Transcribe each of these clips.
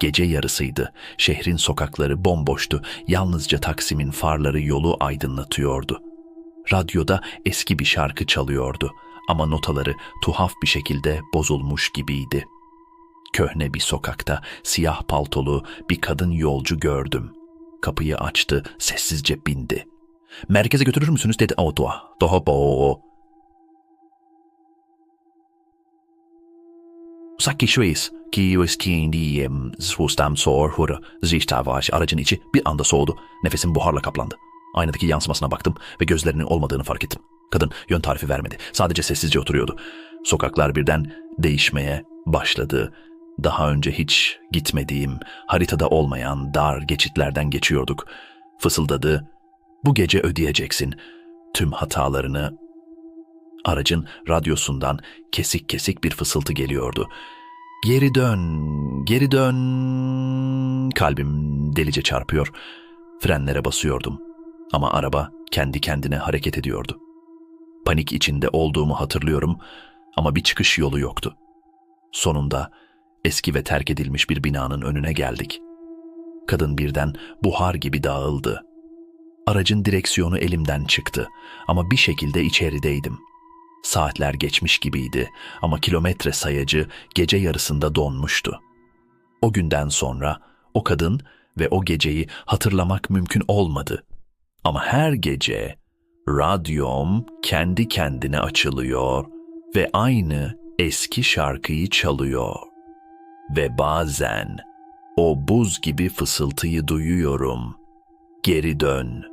Gece yarısıydı. Şehrin sokakları bomboştu. Yalnızca Taksim'in farları yolu aydınlatıyordu. Radyoda eski bir şarkı çalıyordu ama notaları tuhaf bir şekilde bozulmuş gibiydi. Köhne bir sokakta siyah paltolu bir kadın yolcu gördüm. Kapıyı açtı, sessizce bindi. Merkeze götürür müsünüz dedi Aotua. Daha bo. Sakishuis Kiyoski'in diyem sustam sor huru ziştavaş aracın içi bir anda soğudu. Nefesim buharla kaplandı. Aynadaki yansımasına baktım ve gözlerinin olmadığını fark ettim. Kadın yön tarifi vermedi. Sadece sessizce oturuyordu. Sokaklar birden değişmeye başladı. Daha önce hiç gitmediğim, haritada olmayan dar geçitlerden geçiyorduk. Fısıldadı. Bu gece ödeyeceksin. Tüm hatalarını Aracın radyosundan kesik kesik bir fısıltı geliyordu. Geri dön, geri dön. Kalbim delice çarpıyor. Frenlere basıyordum. Ama araba kendi kendine hareket ediyordu. Panik içinde olduğumu hatırlıyorum ama bir çıkış yolu yoktu. Sonunda eski ve terk edilmiş bir binanın önüne geldik. Kadın birden buhar gibi dağıldı. Aracın direksiyonu elimden çıktı ama bir şekilde içerideydim.'' Saatler geçmiş gibiydi ama kilometre sayacı gece yarısında donmuştu. O günden sonra o kadın ve o geceyi hatırlamak mümkün olmadı. Ama her gece radyom kendi kendine açılıyor ve aynı eski şarkıyı çalıyor. Ve bazen o buz gibi fısıltıyı duyuyorum. Geri dön.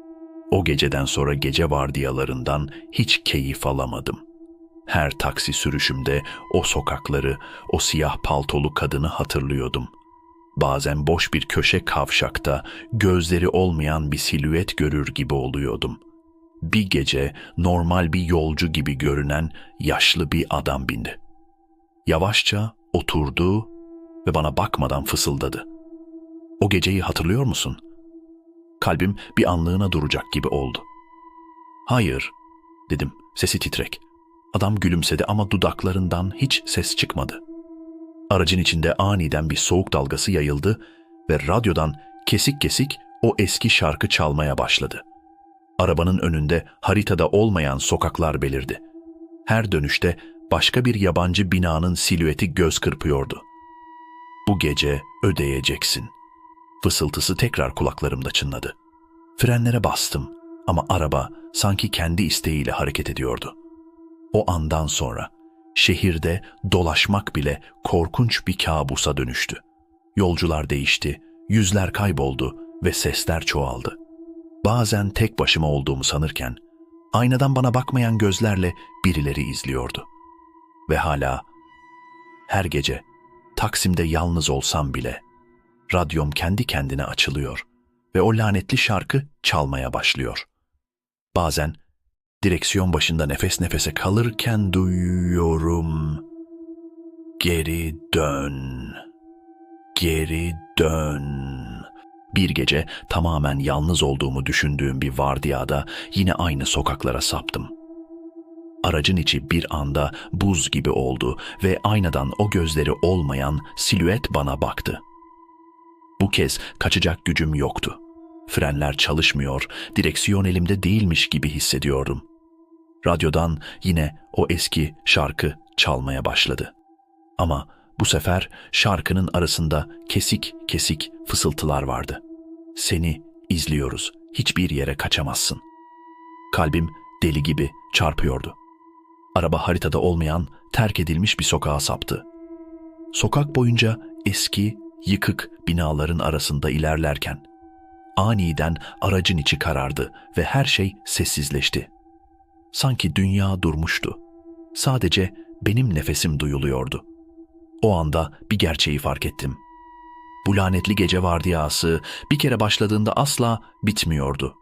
O geceden sonra gece vardiyalarından hiç keyif alamadım.'' Her taksi sürüşümde o sokakları, o siyah paltolu kadını hatırlıyordum. Bazen boş bir köşe kavşakta gözleri olmayan bir silüet görür gibi oluyordum. Bir gece normal bir yolcu gibi görünen yaşlı bir adam bindi. Yavaşça oturdu ve bana bakmadan fısıldadı. O geceyi hatırlıyor musun? Kalbim bir anlığına duracak gibi oldu. Hayır, dedim sesi titrek. Adam gülümsedi ama dudaklarından hiç ses çıkmadı. Aracın içinde aniden bir soğuk dalgası yayıldı ve radyodan kesik kesik o eski şarkı çalmaya başladı. Arabanın önünde haritada olmayan sokaklar belirdi. Her dönüşte başka bir yabancı binanın silüeti göz kırpıyordu. Bu gece ödeyeceksin. Fısıltısı tekrar kulaklarımda çınladı. Frenlere bastım ama araba sanki kendi isteğiyle hareket ediyordu. O andan sonra şehirde dolaşmak bile korkunç bir kabusa dönüştü. Yolcular değişti, yüzler kayboldu ve sesler çoğaldı. Bazen tek başıma olduğumu sanırken aynadan bana bakmayan gözlerle birileri izliyordu. Ve hala her gece Taksim'de yalnız olsam bile radyom kendi kendine açılıyor ve o lanetli şarkı çalmaya başlıyor. Bazen Direksiyon başında nefes nefese kalırken duyuyorum. Geri dön. Geri dön. Bir gece tamamen yalnız olduğumu düşündüğüm bir vardiyada yine aynı sokaklara saptım. Aracın içi bir anda buz gibi oldu ve aynadan o gözleri olmayan silüet bana baktı. Bu kez kaçacak gücüm yoktu. Frenler çalışmıyor, direksiyon elimde değilmiş gibi hissediyordum. Radyodan yine o eski şarkı çalmaya başladı. Ama bu sefer şarkının arasında kesik kesik fısıltılar vardı. Seni izliyoruz, hiçbir yere kaçamazsın. Kalbim deli gibi çarpıyordu. Araba haritada olmayan, terk edilmiş bir sokağa saptı. Sokak boyunca eski, yıkık binaların arasında ilerlerken aniden aracın içi karardı ve her şey sessizleşti. Sanki dünya durmuştu. Sadece benim nefesim duyuluyordu. O anda bir gerçeği fark ettim. Bu lanetli gece vardiyası bir kere başladığında asla bitmiyordu.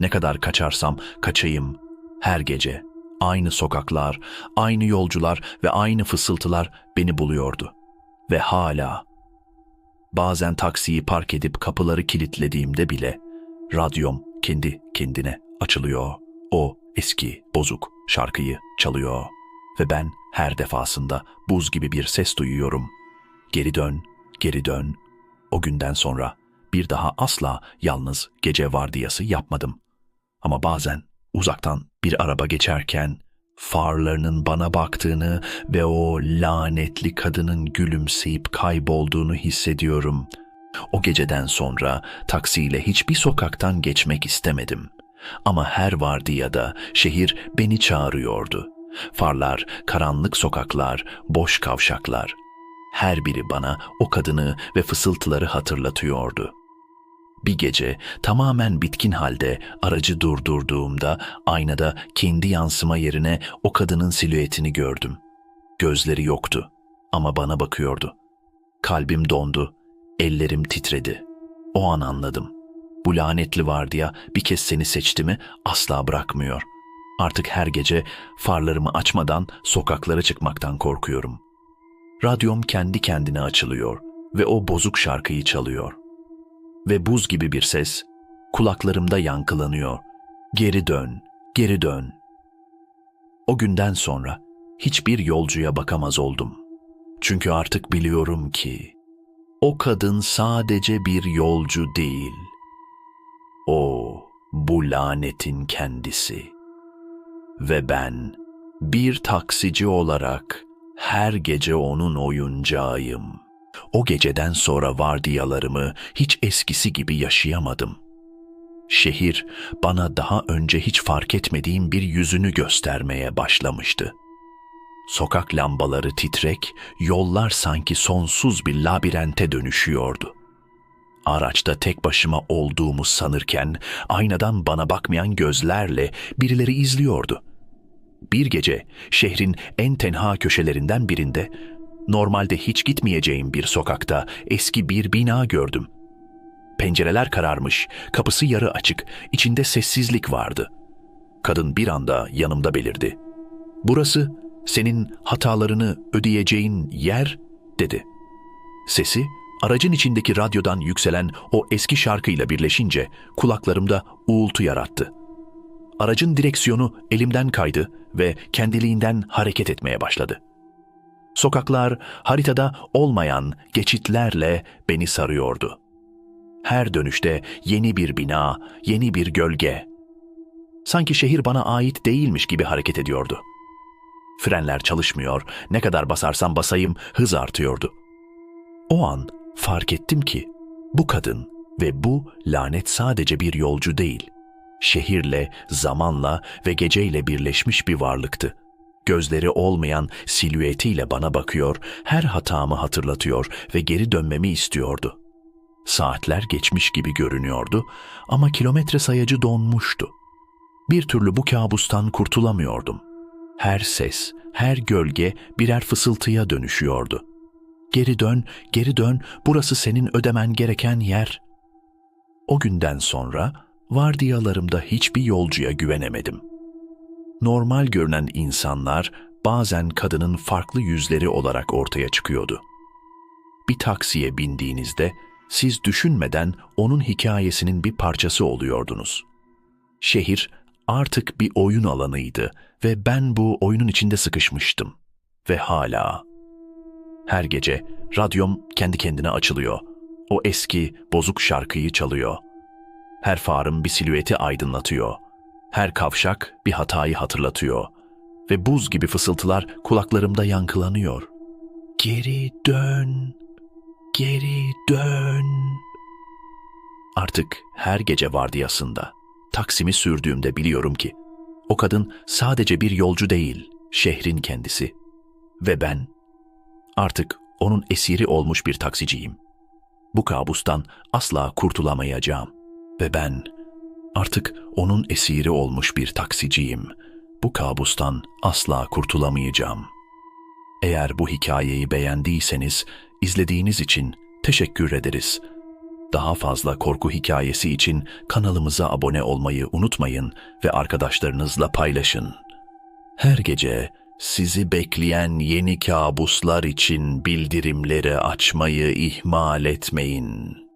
Ne kadar kaçarsam kaçayım her gece aynı sokaklar, aynı yolcular ve aynı fısıltılar beni buluyordu. Ve hala bazen taksiyi park edip kapıları kilitlediğimde bile radyom kendi kendine açılıyor. O eski, bozuk şarkıyı çalıyor ve ben her defasında buz gibi bir ses duyuyorum. Geri dön, geri dön, O günden sonra bir daha asla yalnız gece vardiyası yapmadım. Ama bazen uzaktan bir araba geçerken farlarının bana baktığını ve o lanetli kadının gülümseyip kaybolduğunu hissediyorum. O geceden sonra taksiyle hiçbir sokaktan geçmek istemedim. Ama her vardiyada şehir beni çağırıyordu. Farlar, karanlık sokaklar, boş kavşaklar. Her biri bana o kadını ve fısıltıları hatırlatıyordu. Bir gece tamamen bitkin halde aracı durdurduğumda aynada kendi yansıma yerine o kadının silüetini gördüm. Gözleri yoktu ama bana bakıyordu. Kalbim dondu, ellerim titredi. O an anladım. Bu lanetli vardiya bir kez seni seçti mi asla bırakmıyor. Artık her gece farlarımı açmadan sokaklara çıkmaktan korkuyorum. Radyom kendi kendine açılıyor ve o bozuk şarkıyı çalıyor ve buz gibi bir ses kulaklarımda yankılanıyor. Geri dön, geri dön. O günden sonra hiçbir yolcuya bakamaz oldum. Çünkü artık biliyorum ki o kadın sadece bir yolcu değil. O bu lanetin kendisi. Ve ben bir taksici olarak her gece onun oyuncağıyım.'' O geceden sonra vardiyalarımı hiç eskisi gibi yaşayamadım. Şehir bana daha önce hiç fark etmediğim bir yüzünü göstermeye başlamıştı. Sokak lambaları titrek, yollar sanki sonsuz bir labirente dönüşüyordu. Araçta tek başıma olduğumu sanırken aynadan bana bakmayan gözlerle birileri izliyordu. Bir gece şehrin en tenha köşelerinden birinde normalde hiç gitmeyeceğim bir sokakta eski bir bina gördüm. Pencereler kararmış, kapısı yarı açık, içinde sessizlik vardı. Kadın bir anda yanımda belirdi. Burası senin hatalarını ödeyeceğin yer dedi. Sesi aracın içindeki radyodan yükselen o eski şarkıyla birleşince kulaklarımda uğultu yarattı. Aracın direksiyonu elimden kaydı ve kendiliğinden hareket etmeye başladı. Sokaklar haritada olmayan geçitlerle beni sarıyordu. Her dönüşte yeni bir bina, yeni bir gölge. Sanki şehir bana ait değilmiş gibi hareket ediyordu. Frenler çalışmıyor, ne kadar basarsam basayım hız artıyordu. O an fark ettim ki bu kadın ve bu lanet sadece bir yolcu değil, şehirle, zamanla ve geceyle birleşmiş bir varlıktı gözleri olmayan silüetiyle bana bakıyor, her hatamı hatırlatıyor ve geri dönmemi istiyordu. Saatler geçmiş gibi görünüyordu ama kilometre sayacı donmuştu. Bir türlü bu kabustan kurtulamıyordum. Her ses, her gölge birer fısıltıya dönüşüyordu. Geri dön, geri dön, burası senin ödemen gereken yer. O günden sonra vardiyalarımda hiçbir yolcuya güvenemedim normal görünen insanlar bazen kadının farklı yüzleri olarak ortaya çıkıyordu. Bir taksiye bindiğinizde siz düşünmeden onun hikayesinin bir parçası oluyordunuz. Şehir artık bir oyun alanıydı ve ben bu oyunun içinde sıkışmıştım. Ve hala. Her gece radyom kendi kendine açılıyor. O eski, bozuk şarkıyı çalıyor. Her farım bir silüeti aydınlatıyor.'' Her kavşak bir hatayı hatırlatıyor ve buz gibi fısıltılar kulaklarımda yankılanıyor. Geri dön, geri dön. Artık her gece vardiyasında, Taksim'i sürdüğümde biliyorum ki, o kadın sadece bir yolcu değil, şehrin kendisi. Ve ben artık onun esiri olmuş bir taksiciyim. Bu kabustan asla kurtulamayacağım. Ve ben Artık onun esiri olmuş bir taksiciyim. Bu kabustan asla kurtulamayacağım. Eğer bu hikayeyi beğendiyseniz izlediğiniz için teşekkür ederiz. Daha fazla korku hikayesi için kanalımıza abone olmayı unutmayın ve arkadaşlarınızla paylaşın. Her gece sizi bekleyen yeni kabuslar için bildirimleri açmayı ihmal etmeyin.